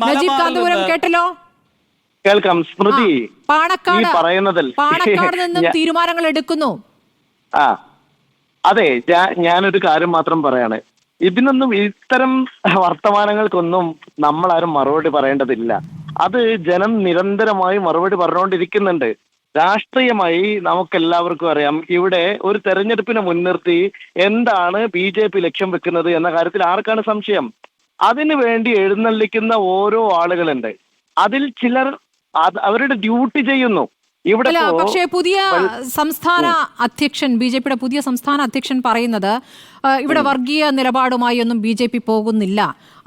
നജീബ് കാന്തപുരം കേട്ടല്ലോ? കേൾക്കാം. സ്മൃതി പാണക്കാട് പറയുന്നതിൽ. പാണക്കാട് നിന്നും തീരുമാനങ്ങൾ എടുക്കുന്നു. ആ അതെ ഞാനൊരു കാര്യം മാത്രം പറയാണ്. ഇതിനൊന്നും ഇത്തരം വർത്തമാനങ്ങൾക്കൊന്നും നമ്മളാരും മറുപടി പറയേണ്ടതില്ല. അത് ജനം നിരന്തരമായി മറുപടി പറഞ്ഞുകൊണ്ടിരിക്കുന്നുണ്ട്. രാഷ്ട്രീയമായി നമുക്കെല്ലാവർക്കും അറിയാം ഇവിടെ ഒരു തെരഞ്ഞെടുപ്പിനെ മുൻനിർത്തി എന്താണ് ബി ജെ പി ലക്ഷ്യം വെക്കുന്നത് എന്ന കാര്യത്തിൽ ആർക്കാണ് സംശയം? അതിനു വേണ്ടി എഴുന്നള്ളിക്കുന്ന ഓരോ ആളുകളുണ്ട്. അതിൽ ചിലർ അവരുടെ ഡ്യൂട്ടി ചെയ്യുന്നു. ഇവിടെ പക്ഷേ പുതിയ സംസ്ഥാന അധ്യക്ഷൻ ബി ജെ പിയുടെ പുതിയ സംസ്ഥാന അധ്യക്ഷൻ പറയുന്നത് ഇവിടെ വർഗീയ നിലപാടുമായി ഒന്നും ബി ജെ പി പോകുന്നില്ല.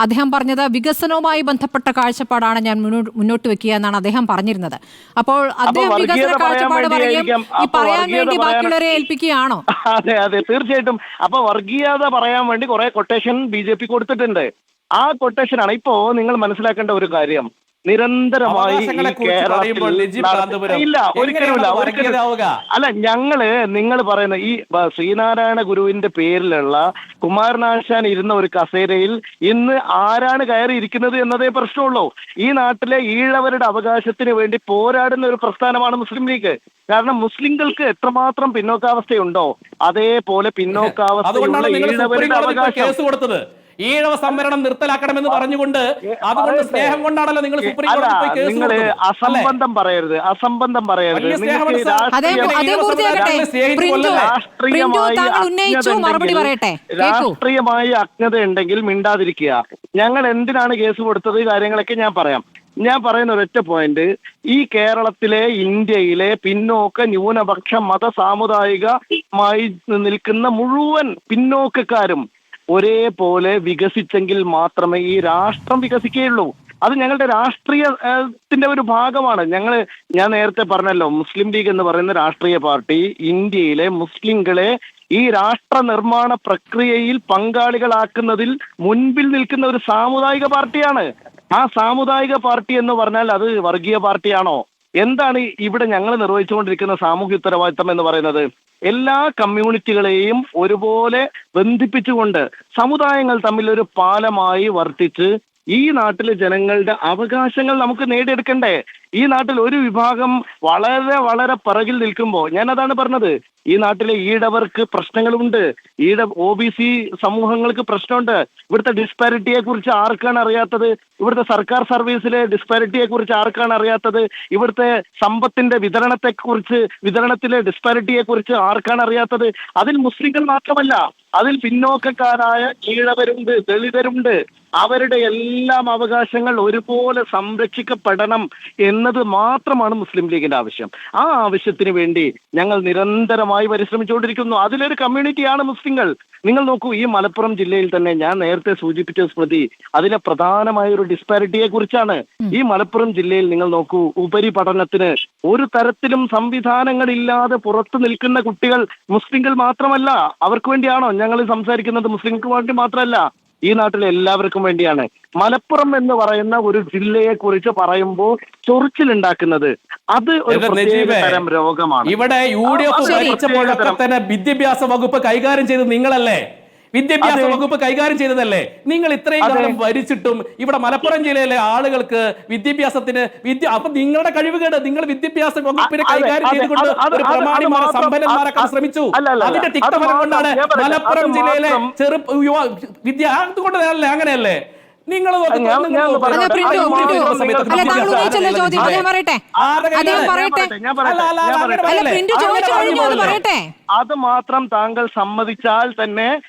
അദ്ദേഹം പറഞ്ഞത് വികസനവുമായി ബന്ധപ്പെട്ട കാഴ്ചപ്പാടാണ് ഞാൻ മുന്നോട്ട് വെക്കുക എന്നാണ് അദ്ദേഹം പറഞ്ഞിരുന്നത്. അപ്പോൾ അദ്ദേഹം വികസന കാഴ്ചപ്പാട് പറയും ഈ പറയാൻ വേണ്ടി ബാക്കിയുള്ളവരെ ഏൽപ്പിക്കുകയാണോ? അതെ അതെ തീർച്ചയായിട്ടും. അപ്പൊ വർഗീയത പറയാൻ വേണ്ടി കുറെ കൊട്ടേഷൻ ബി ജെ പി കൊടുത്തിട്ടുണ്ട്. ആ കൊട്ടേഷനാണ് ഇപ്പോ നിങ്ങൾ മനസ്സിലാക്കേണ്ട ഒരു കാര്യം. നിരന്തരമായി ഇല്ല ഒരിക്കലുമില്ല ഒരിക്കലും? അല്ല ഞങ്ങൾ നിങ്ങൾ പറയുന്ന ഈ ശ്രീനാരായണ ഗുരുവിന്റെ പേരിലുള്ള കുമാരനാശാൻ ഇരുന്ന ഒരു കസേരയിൽ ഇന്ന് ആരാണ് കയറി ഇരിക്കുന്നത് എന്നതേ പ്രശ്നമുള്ളൂ. ഈ നാട്ടിലെ ഈഴവരുടെ അവകാശത്തിന് വേണ്ടി പോരാടുന്ന ഒരു പ്രസ്ഥാനമാണ് മുസ്ലിം ലീഗ്. കാരണം മുസ്ലിംകൾക്ക് എത്രമാത്രം പിന്നോക്കാവസ്ഥയുണ്ടോ അതേപോലെ പിന്നോക്കാവസ്ഥ ഈഴവരുടെ അവകാശം. ഈഴവ സംവരണം നിർത്തലാക്കണമെന്ന് പറഞ്ഞുകൊണ്ട് അതുകൊണ്ട് സ്നേഹം കൊണ്ടാണല്ലോ നിങ്ങൾ സുപ്രീം കോടതി പോയി കേസ്? അസംബന്ധം പറയരുത് അസംബന്ധം പറയരുത്. രാഷ്ട്രീയമായി താങ്കൾ ഉന്നയിച്ചു അജ്ഞത മറുപടി ഉണ്ടെങ്കിൽ- പറയട്ടെ. കേൾക്കൂ അജ്ഞത ഉണ്ടെങ്കിൽ മിണ്ടാതിരിക്കുക. ഞങ്ങൾ എന്തിനാണ് കേസ് കൊടുത്തത്? കാര്യങ്ങളൊക്കെ ഞാൻ പറയാം. ഞാൻ പറയുന്ന ഒരൊറ്റ പോയിന്റ് ഈ കേരളത്തിലെ ഇന്ത്യയിലെ പിന്നോക്ക ന്യൂനപക്ഷ മത സാമുദായികമായി നിൽക്കുന്ന മുഴുവൻ പിന്നോക്കക്കാരും ഒരേപോലെ വികസിച്ചെങ്കിൽ മാത്രമേ ഈ രാഷ്ട്രം വികസിക്കുകയുള്ളൂ. അത് ഞങ്ങളുടെ രാഷ്ട്രീയത്തിന്റെ ഒരു ഭാഗമാണ്. ഞങ്ങൾ ഞാൻ നേരത്തെ പറഞ്ഞല്ലോ മുസ്ലിം ലീഗ് എന്ന് പറയുന്ന രാഷ്ട്രീയ പാർട്ടി ഇന്ത്യയിലെ മുസ്ലിങ്ങളെ ഈ രാഷ്ട്ര നിർമ്മാണ പ്രക്രിയയിൽ പങ്കാളികളാക്കുന്നതിൽ മുൻപിൽ നിൽക്കുന്ന ഒരു സാമുദായിക പാർട്ടിയാണ്. ആ സാമുദായിക പാർട്ടി എന്ന് പറഞ്ഞാൽ അത് വർഗീയ പാർട്ടിയാണോ? എന്താണ് ഇവിടെ ഞങ്ങൾ നിർവഹിച്ചുകൊണ്ടിരിക്കുന്ന സാമൂഹ്യ ഉത്തരവാദിത്തം എന്ന് പറയുന്നത്? എല്ലാ കമ്മ്യൂണിറ്റികളെയും ഒരുപോലെ ബന്ധിപ്പിച്ചുകൊണ്ട് സമുദായങ്ങൾ തമ്മിൽ ഒരു പാലമായി വർത്തിച്ച് ഈ നാട്ടിലെ ജനങ്ങളുടെ അവകാശങ്ങൾ നമുക്ക് നേടിയെടുക്കണ്ടേ? ഈ നാട്ടിൽ ഒരു വിഭാഗം വളരെ വളരെ പിറകിൽ നിൽക്കുമ്പോൾ ഞാൻ അതാണ് പറഞ്ഞത് ഈ നാട്ടിലെ ഈടവർക്ക് പ്രശ്നങ്ങളുണ്ട്. ഈട ഒ ബി സി സമൂഹങ്ങൾക്ക് പ്രശ്നമുണ്ട്. ഇവിടുത്തെ ഡിസ്പാരിറ്റിയെ കുറിച്ച് ആർക്കാണ് അറിയാത്തത്? ഇവിടുത്തെ സർക്കാർ സർവീസിലെ ഡിസ്പാരിറ്റിയെ കുറിച്ച് ആർക്കാണ് അറിയാത്തത്? ഇവിടുത്തെ സമ്പത്തിന്റെ വിതരണത്തെ കുറിച്ച് വിതരണത്തിലെ ഡിസ്പാരിറ്റിയെ കുറിച്ച് ആർക്കാണ് അറിയാത്തത്? അതിൽ മുസ്ലിങ്ങൾ മാത്രമല്ല അതിൽ പിന്നോക്കക്കാരായ ഈഴവരുണ്ട് ദളിതരുണ്ട്. അവരുടെ എല്ലാം അവകാശങ്ങൾ ഒരുപോലെ സംരക്ഷിക്കപ്പെടണം എന്നത് മാത്രമാണ് മുസ്ലിം ലീഗിന്റെ ആവശ്യം. ആ ആവശ്യത്തിന് വേണ്ടി ഞങ്ങൾ നിരന്തരമായി പരിശ്രമിച്ചുകൊണ്ടിരിക്കുന്നു. അതിലൊരു കമ്മ്യൂണിറ്റിയാണ് മുസ്ലിങ്ങൾ. നിങ്ങൾ നോക്കൂ ഈ മലപ്പുറം ജില്ലയിൽ തന്നെ ഞാൻ നേരത്തെ സൂചിപ്പിച്ച സ്മൃതി അതിലെ പ്രധാനമായ ഒരു ഡിസ്പാരിറ്റിയെ കുറിച്ചാണ് ഈ മലപ്പുറം ജില്ലയിൽ നിങ്ങൾ നോക്കൂ ഉപരിപഠനത്തിന് ഒരു തരത്തിലും സംവിധാനങ്ങളില്ലാതെ പുറത്തു നിൽക്കുന്ന കുട്ടികൾ മുസ്ലിങ്ങൾ മാത്രമല്ല. അവർക്ക് വേണ്ടിയാണോ ഞങ്ങൾ സംസാരിക്കുന്നത്? മുസ്ലിങ്ങൾക്ക് വേണ്ടി മാത്രമല്ല. ഈ നാട്ടിലെ എല്ലാവർക്കും വേണ്ടിയാണ്. മലപ്പുറം എന്ന് പറയുന്ന ഒരു ജില്ലയെ കുറിച്ച് പറയുമ്പോൾ ചൊറിച്ചിലുണ്ടാക്കുന്നത് അത് ഒരു പ്രത്യേക തരം രോഗമാണ്. ഇവിടെ യു ഡി എഫ് ഭരിച്ചപ്പോഴൊക്കെ തന്നെ വിദ്യാഭ്യാസ വകുപ്പ് കൈകാര്യം ചെയ്ത് നിങ്ങളല്ലേ? വിദ്യാഭ്യാസ വകുപ്പ് കൈകാര്യം ചെയ്തതല്ലേ? നിങ്ങൾ ഇത്രയും. കാലം ഭരിച്ചിട്ടും ഇവിടെ മലപ്പുറം ജില്ലയിലെ ആളുകൾക്ക് വിദ്യാഭ്യാസത്തിന് വിദ്യ അപ്പൊ നിങ്ങളുടെ കഴിവുകേട് നിങ്ങൾ വിദ്യാഭ്യാസ വകുപ്പിനെ കൈകാര്യം ചെയ്തുകൊണ്ട് ഒരു പ്രമാണിമാരെ സമ്പന്നന്മാരാക്കാൻ ശ്രമിച്ചു. അതിന്റെ അത് തിക്തഫലം കൊണ്ടാണ് മലപ്പുറം ജില്ലയിലെ ചെറു യുവ വിദ്യ അതുകൊണ്ടല്ലേ അങ്ങനെയല്ലേ? നിങ്ങൾ പറയട്ടെ. അത് മാത്രം താങ്കൾ സമ്മതിച്ചാൽ തന്നെ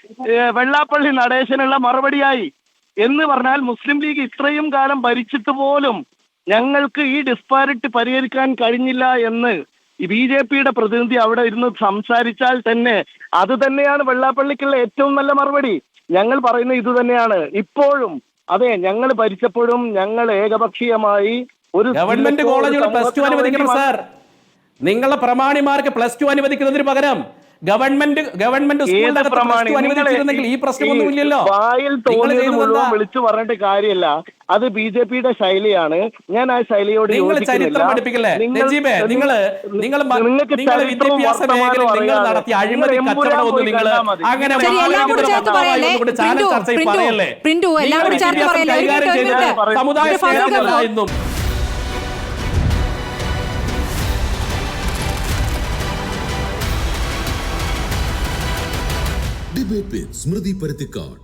വെള്ളാപ്പള്ളി നടേശനുള്ള മറുപടിയായി. എന്ന് പറഞ്ഞാൽ മുസ്ലിം ലീഗ് ഇത്രയും കാലം ഭരിച്ചിട്ട് പോലും ഞങ്ങൾക്ക് ഈ ഡിസ്പാരിറ്റി പരിഹരിക്കാൻ കഴിഞ്ഞില്ല എന്ന് ബി ജെ പിയുടെ പ്രതിനിധി അവിടെ ഇരുന്ന് സംസാരിച്ചാൽ തന്നെ അത് തന്നെയാണ് വെള്ളാപ്പള്ളിക്കുള്ള ഏറ്റവും നല്ല മറുപടി. ഞങ്ങൾ പറയുന്ന ഇത് തന്നെയാണ്. ഇപ്പോഴും അതെ ഞങ്ങൾ ഭരിച്ചപ്പോഴും ഞങ്ങൾ ഏകപക്ഷീയമായി ഒരു ഗവൺമെന്റ് കോളേജുകൾ പ്ലസ് ടു അനുവദിക്കണം സാർ. നിങ്ങളുടെ പ്രമാണിമാർക്ക് പ്ലസ് ടു അനുവദിക്കുന്നതിന് പകരം ഗവൺമെന്റ് ഗവൺമെന്റ് അനുവദിച്ചിരുന്നെങ്കിൽ ഈ പ്രശ്നമൊന്നുമില്ലല്ലോ. വായിൽ നിങ്ങൾ തോന്നിയത്? വിളിച്ചു പറഞ്ഞിട്ട് കാര്യമല്ല. അത് ബി ജെ പിയുടെ ശൈലിയാണ്. ഞാൻ ആ ശൈലിയോട് നിങ്ങൾ. ചരിത്രം പഠിപ്പിക്കല്ലേ? നിങ്ങൾ- നജീബേ നിങ്ങൾ നിങ്ങൾ നിങ്ങൾക്ക് വിദ്യാഭ്യാസ മേഖല മേഖലയിൽ നിങ്ങൾ നടത്തിയ നിങ്ങൾ അഴിമതി കച്ചവടമൊന്നും നിങ്ങൾ. അങ്ങനെ ശരി എല്ലാം കൂടി മാനവികതയുടെ സ്മൃതി പരുത്തിക്കാട്